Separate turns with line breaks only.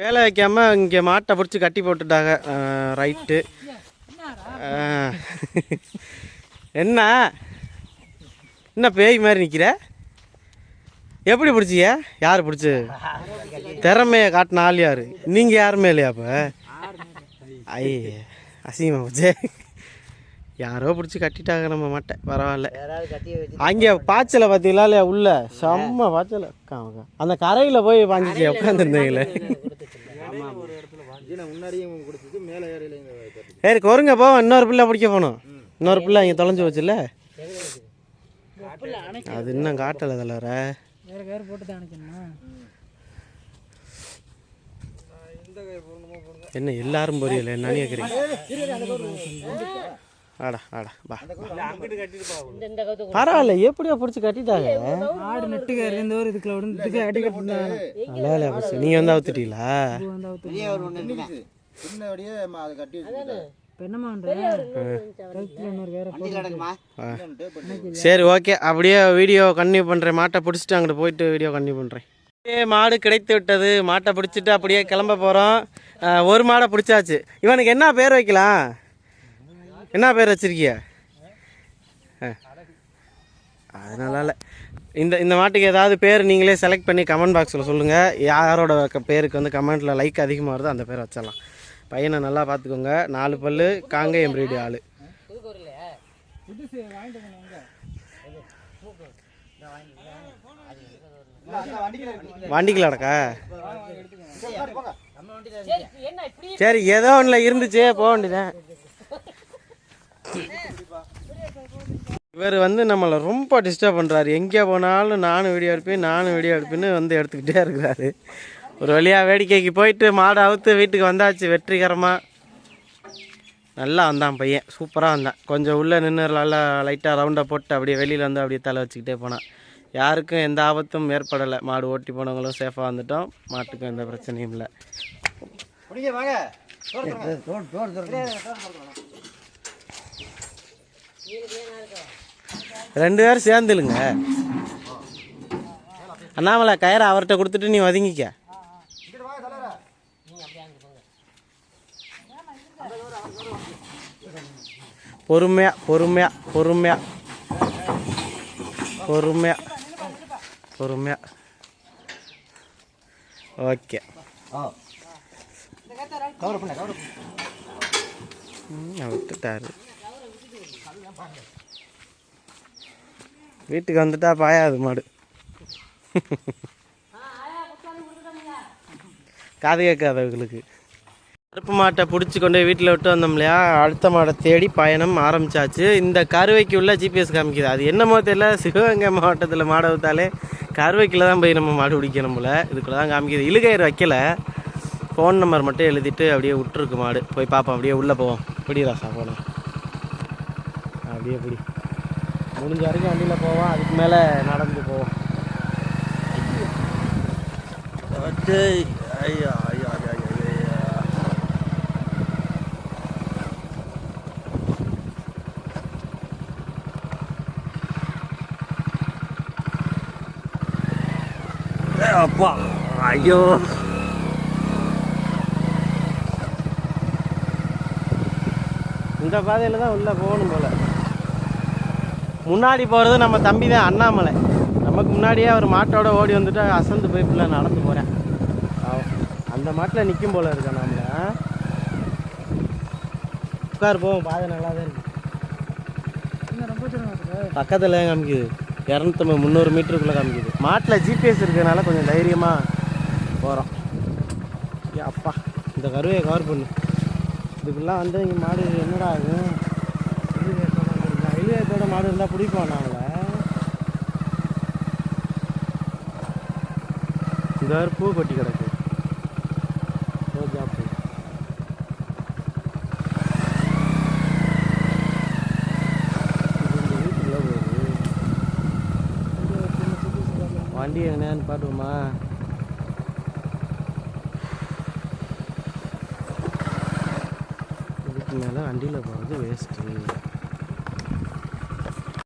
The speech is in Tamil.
வேலை வைக்காம இங்கே மாட்டை பிடிச்சி கட்டி போட்டுட்டாங்க. ரைட்டு என்ன? என்ன பேய் மாதிரி நிற்கிற எப்படி பிடிச்சிய? யார் பிடிச்சி? திறமைய காட்டின ஆள் யார்? நீங்கள் யாருமே இல்லையா அப்போ? ஐ அசிங்கமாக போச்சே. யாரோ பிடிச்சி கட்டிட்டாங்க நம்ம மாட்டை. பரவாயில்ல. அங்கே பாய்ச்சலை பார்த்தீங்களா இல்லையா? உள்ள செம்ம பாய்ச்சலை. அந்த கரையில் போய் பாஞ்சிச்சு உட்காந்துருந்தீங்களே
முன்னாடியும் மேலே
சரி கொருங்க போ இன்னொரு பிள்ளை பிடிக்க போகணும். இன்னொரு பிள்ளை இங்கே தொலைஞ்சு வச்சுல அது இன்னும் காட்டலை தலைவர
வேற. கயிறு போட்டு தான் அணைக்கணுமா?
என்ன எல்லாரும் புரியல என்னன்னு கேட்குறீங்க ஆடா ஆடா பா பரவாயில்ல எப்படியோ பிடிச்சி கட்டிட்டாங்க.
ஆடு நெட்டு கயிறு இருந்தவர் இதுக்குள்ள விழுந்துட்டு அடி கட்டினாங்க.
நல்லா இல்லையா பஸ் நீங்கள் வந்து அவுத்துட்டீங்களா
அதை கட்டி கிடக்குமா?
சரி ஓகே. அப்படியே வீடியோ கன்டினியூ பண்ணுறேன் மாட்டை பிடிச்சிட்டு அங்கிட்டு போயிட்டு வீடியோ கன்டினியூ பண்ணுறேன் அப்படியே மாடு கிடைத்து விட்டது. மாட்டை பிடிச்சிட்டு அப்படியே கிளம்ப போகிறோம் ஒரு மாடை பிடிச்சாச்சு. இவனுக்கு என்ன பேர் வைக்கலாம்? என்ன பேர் வச்சிருக்கிய? அதனால இந்த இந்த மாட்டுக்கு ஏதாவது பேர் நீங்களே செலக்ட் பண்ணி கமெண்ட் பாக்ஸில் சொல்லுங்கள் யாரோட பேருக்கு வந்து கமெண்ட்டில் லைக் அதிகமாக வருதோ அந்த பேரை வச்சிடலாம். பையனை நல்லா பார்த்துக்கோங்க. நாலு பல்லு காங்க பிரீடு ஆள். வண்டிக்கு அடக்கா சரி ஏதோ ஒன்றில் இருந்துச்சு போக வேண்டியதான் இவர் வந்து நம்மளை ரொம்ப டிஸ்டர்ப் பண்ணுறாரு எங்கே போனாலும் நானும் வீடியோ எடுப்பேன் நானும் வீடியோ எடுப்பேன்னு வந்து எடுத்துக்கிட்டே இருக்கிறாரு. ஒரு வழியாக வேடிக்கைக்கு போயிட்டு மாடை அவுத்து வீட்டுக்கு வந்தாச்சு வெற்றிகரமாக நல்லா வந்தான் பையன். சூப்பராக வந்தான். கொஞ்சம் உள்ளே நின்று நல்லா லைட்டாக ரவுண்டை போட்டு அப்படியே வெளியில் வந்து அப்படியே தலை வச்சுக்கிட்டே போனான். யாருக்கும் எந்த ஆபத்தும் ஏற்படலை. மாடு ஓட்டி போனவங்களும் சேஃபாக வந்துட்டோம். மாட்டுக்கும் எந்த பிரச்சனையும் இல்லை
பிடிங்க வாங்க தோடு தோடு தோடு
ரெண்டு பேரும் சேர்ந்துலுங்க அண்ணாமலை கயிறை அவர்கிட்ட கொடுத்துட்டு நீ ஒதுங்கிக்க. பொறுமையா பொறுமையா பொறுமையா. பொறுமையா பொறுமையா. ஓகே. விட்டுட்டாரு. வீட்டுக்கு வந்துட்டா பாயாது மாடு. காது கேட்காதவங்களுக்கு கருப்பு மாட்டை பிடிச்சி கொண்டு போய் வீட்டில் விட்டு வந்தோம் இல்லையா அடுத்த மாடை தேடி பயணம் ஆரம்பிச்சாச்சு. இந்த கருவைக்கு உள்ள ஜிபிஎஸ் காமிக்குது. அது என்னமோ தெரியல. சிவகங்கை மாவட்டத்தில் மாடை விட்டாலே கருவைக்குள்ள தான் போய் நம்ம மாடு பிடிக்கணும் போல். இதுக்குள்ள தான் காமிக்குது. இழுகயிறு வைக்கல. ஃபோன் நம்பர் மட்டும் எழுதிட்டு அப்படியே விட்டுருக்கு மாடு. போய் பார்ப்போம். அப்படியே உள்ளே போவோம். பிடி ராசா போனோம் அப்படியே பிடி. முடிஞ்ச வரைக்கும் வண்டியில் போவோம். அதுக்கு மேலே நடந்து போவோம். ஐயா ஐயா ஐயா அப்பா. ஐயோ. இந்த பாதையில் தான் உள்ளே போகணும் போல. முன்னாடி போகிறது நம்ம தம்பி தான் அண்ணாமலை. நமக்கு முன்னாடியே அவர் மாட்டோட ஓடி வந்துட்டு அசந்து போய் ஃபுல்லாக நடந்து போகிறேன் அந்த மாட்டில் நிற்கும் போல இருக்கா நாமள உட்கார் போவோம். பாதை நல்லா தான் இருக்கு? பக்கத்தில் காமிக்குது. இரநூத்தம்பது முந்நூறு மீட்டருக்குள்ளே காமிக்குது. மாட்டில் ஜிபிஎஸ் இருக்கிறதுனால கொஞ்சம் தைரியமாக போகிறோம் ஏ அப்பா இந்த கருவையை கவர் பண்ணு. இதுக்குலாம் வந்து இங்கே மாடு என்னடா ஆகும் இழுவேத்தோட மாடு இருந்தால் பிடிப்போம் நாங்கள. இந்த பூ கொட்டி கிடக்கு ரோஜா பூ வண்டி என்னன்னு பாட்டுமா இதுக்கு மேலே வண்டியில் போகிறது வேஸ்ட்டு